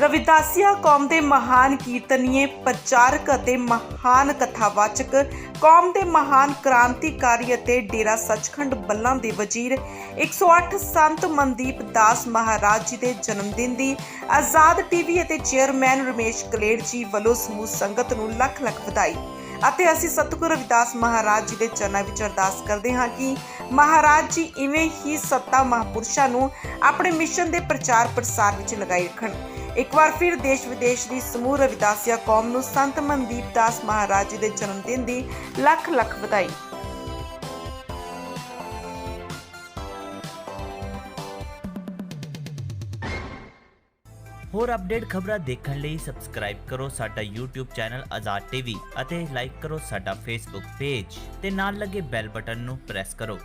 ਰਵਿਦਾਸੀਆ ਕੌਮ ਦੇ ਮਹਾਨ ਕੀਰਤਨੀਏ, ਪ੍ਰਚਾਰਕ ਅਤੇ ਮਹਾਨ ਕਥਾਵਾਚਕ, ਕੌਮ ਦੇ ਮਹਾਨ ਕ੍ਰਾਂਤੀਕਾਰੀ ਅਤੇ ਡੇਰਾ ਸੱਚਖੰਡ ਬੱਲਾਂ ਦੇ ਵਜ਼ੀਰ 108 ਸੰਤ ਮਨਦੀਪ ਦਾਸ ਮਹਾਰਾਜ ਜੀ ਦੇ ਜਨਮ ਦਿਨ ਦੀ ਆਜ਼ਾਦ ਟੀਵੀ ਅਤੇ ਚੇਅਰਮੈਨ ਰਮੇਸ਼ ਕਲੇੜ ਜੀ ਵੱਲੋਂ ਸਮੂਹ ਸੰਗਤ ਨੂੰ ਲੱਖ ਲੱਖ ਵਧਾਈ। ਅਤੇ ਅਸੀਂ ਸਤਿਗੁਰੂ ਰਵਿਦਾਸ ਮਹਾਰਾਜ ਜੀ ਦੇ ਚਰਨਾਂ ਵਿੱਚ ਅਰਦਾਸ ਕਰਦੇ ਹਾਂ ਕਿ ਮਹਾਰਾਜ ਜੀ ਇਵੇਂ ਹੀ ਸੱਤਾ ਮਹਾਪੁਰਸ਼ਾਂ ਨੂੰ ਆਪਣੇ ਮਿਸ਼ਨ ਦੇ ਪ੍ਰਚਾਰ ਪ੍ਰਸਾਰ ਵਿੱਚ ਲਗਾਈ ਰੱਖਣ। ਇੱਕ ਵਾਰ ਫਿਰ ਦੇਸ਼ ਵਿਦੇਸ਼ ਦੀ ਸਮੂਹ ਰਵਿਦਾਸੀਆ ਕੌਮ ਨੂੰ ਸੰਤ ਮਨਦੀਪ ਦਾਸ ਮਹਾਰਾਜ ਜੀ ਦੇ ਜਨਮ ਦਿਨ ਦੀ ਲੱਖ ਲੱਖ ਵਧਾਈ। ਹੋਰ ਅਪਡੇਟ ਖਬਰਾਂ ਦੇਖਣ ਲਈ ਸਬਸਕ੍ਰਾਈਬ ਕਰੋ ਸਾਡਾ YouTube ਚੈਨਲ ਆਜ਼ਾਦ ਟੀਵੀ ਅਤੇ ਲਾਈਕ ਕਰੋ ਸਾਡਾ Facebook ਪੇਜ ਤੇ ਨਾਲ ਲੱਗੇ ਬੈਲ ਬਟਨ ਨੂੰ ਪ੍ਰੈਸ ਕਰੋ।